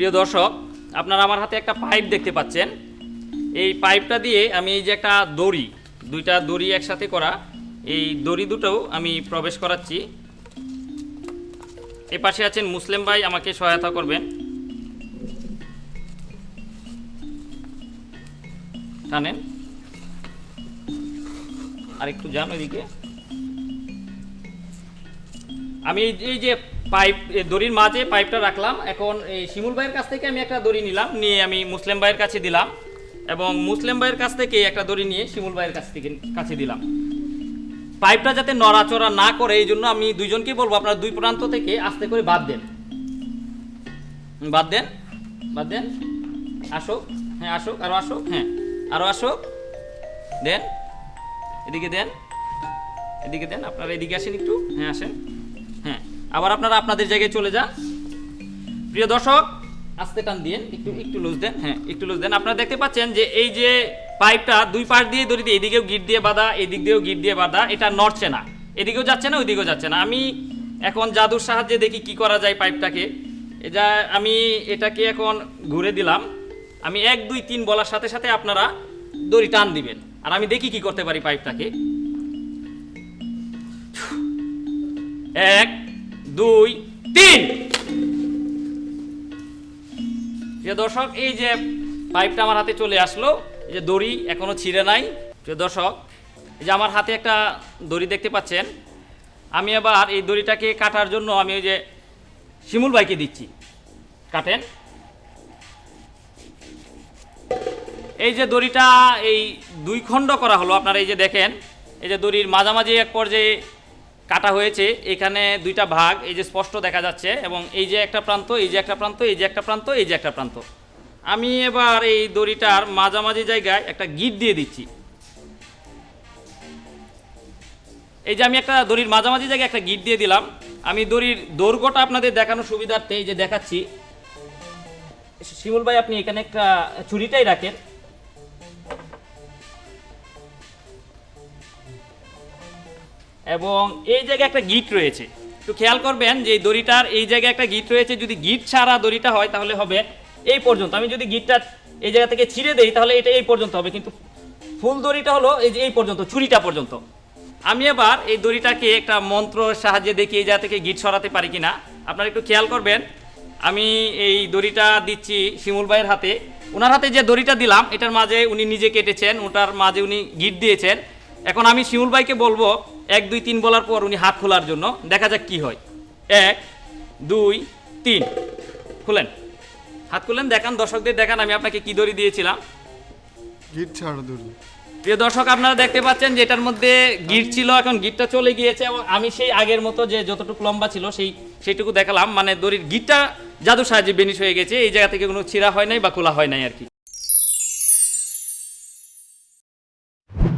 প্রিয় দর্শক, আপনারা আমার হাতে একটা পাইপ দেখতে পাচ্ছেন। এই পাইপটা দিয়ে আমি এই যে একটা দড়ি, দুইটা দড়ি একসাথে করা, এই দড়ি দুটোও আমি প্রবেশ করাচ্ছি। এ পাশে আছেন মুসলিম ভাই, আমাকে সহায়তা করবেন। টানেন। আর একটু যান ওইদিকে। আমি এই- যে পাইপ দড়ির মাঝে পাইপটা রাখলাম। এখন এই শিমুল ভাইয়ের কাছ থেকে আমি একটা দড়ি নিলাম, নিয়ে আমি মুসলিম ভাইয়ের কাছে দিলাম এবং মুসলিম ভাইয়ের কাছ থেকে একটা দড়ি নিয়ে শিমুল ভাইয়ের কাছ থেকে কাছে দিলাম। পাইপটা যাতে নড়াচড়া না করে, এই জন্য আমি দুইজনকে বলব, আপনারা দুই প্রান্ত থেকে আস্তে করে বাদ দেন। বাদ দেন বাদ দেন। আসুক হ্যাঁ আসুক, আরও আসুক হ্যাঁ আরও আসুক। দেন, এদিকে দেন এদিকে দেন, আপনারা এদিকে আসেন একটু হ্যাঁ আসেন। হ্যাঁ আবার আপনারা আপনাদের জায়গায় চলে যান। প্রিয় দর্শক, আস্তে টান দিন একটু একটু লুজ দেন হ্যাঁ একটু লুজ দেন। আপনারা দেখতে পাচ্ছেন যে এই যে পাইপটা দুই পাশ দিয়ে দড়ি দিয়ে, এদিকেও গিট দিয়ে বাঁধা, এদিক দিয়েও গিট দিয়ে বাঁধা, এটা নড়ছে না। এদিকেও যাচ্ছে না, ওইদিকেও যাচ্ছে না। আমি এখন জাদুর সাহায্যে দেখি কি করা যায় পাইপটাকে এটা আমি এটাকে এখন ঘুরে দিলাম। আমি এক, দুই, তিন বলার সাথে সাথে আপনারা দড়ি টান দিবেন। আর আমি দেখি কি করতে পারি পাইপটাকে এক, দুই, তিন। প্রিয় দর্শক, এই যে পাইপটা আমার হাতে চলে আসলো, এই যে দড়ি এখনও ছিঁড়ে নাই। প্রিয় দর্শক, এই যে আমার হাতে একটা দড়ি দেখতে পাচ্ছেন। আমি আবার এই দড়িটাকে কাটার জন্য আমি ওই যে শিমুল ভাইকে দিচ্ছি। কাটেন। এই যে দড়িটা এই দুই খণ্ড করা হলো, আপনারা এই যে দেখেন, এই যে দড়ির মাঝামাঝি এক পর্যায়ে কাটা হয়েছে, এখানে দুইটা ভাগ, এই যে স্পষ্ট দেখা যাচ্ছে, এবং এই যে একটা প্রান্ত, এই যে একটা প্রান্ত, এই যে একটা প্রান্ত, এই যে একটা প্রান্ত। আমি এবার এই দড়িটার মাঝামাঝি জায়গায় একটা গিট দিয়ে দিচ্ছি। এই যে আমি একটা দড়ির মাঝামাঝি জায়গায় একটা গিট দিয়ে দিলাম। আমি দড়ির দৈর্ঘ্যটা আপনাদের দেখানোর সুবিধার্থে এই যে দেখাচ্ছি। শিমুল ভাই, আপনি এখানে একটা ছুরিটাই রাখেন। এবং এই জায়গায় একটা গিট রয়েছে। একটু খেয়াল করবেন যে দড়িটার, এই জায়গায় একটা গিট রয়েছে। যদি গিট ছাড়া দড়িটা হয়, তাহলে হবে এই পর্যন্ত। আমি যদি গিটটা এই জায়গা থেকে ছিঁড়ে দেই, তাহলে এটা এই পর্যন্ত হবে। কিন্তু ফুল দড়িটা হলো এই যে এই পর্যন্ত, ছুরিটা পর্যন্ত। আমি এবার এই দড়িটাকে একটা মন্ত্রের সাহায্যে দেখি, এই জায়গা থেকে গিট সরাতে পারি কিনা। আপনারা একটু খেয়াল করবেন, আমি এই দড়িটা দিচ্ছি শিমুল ভাইয়ের হাতে। ওনার হাতে যে দড়িটা দিলাম, এটার মাঝে উনি নিজে কেটেছেন, ওটার মাঝে উনি গিট দিয়েছেন। এখন আমি শিমুল ভাইকে বলব এক দুই তিন বলার পর উনি হাত খোলার জন্য। দেখা যাক কি হয়। এক দুই তিন। খুলেন। হাত খুলেন দেখান দর্শকদের দেখান আমি আপনাকে কি দড়ি দিয়েছিলাম। গিট ছাড়া দড়ি। প্রিয় দর্শক আপনারা দেখতে পাচ্ছেন যে এটার মধ্যে গিট ছিল এখন গিটটা চলে গিয়েছে এবং আমি সেই আগের মতো যে যতটুকু লম্বা ছিল সেই সেইটুকু দেখালাম। মানে দড়ির গিটটা জাদু সাহায্যে বেনিশ হয়ে গেছে এই জায়গা থেকে কোনো ছিঁড়া হয় নাই বা খোলা হয় নাই আর কি।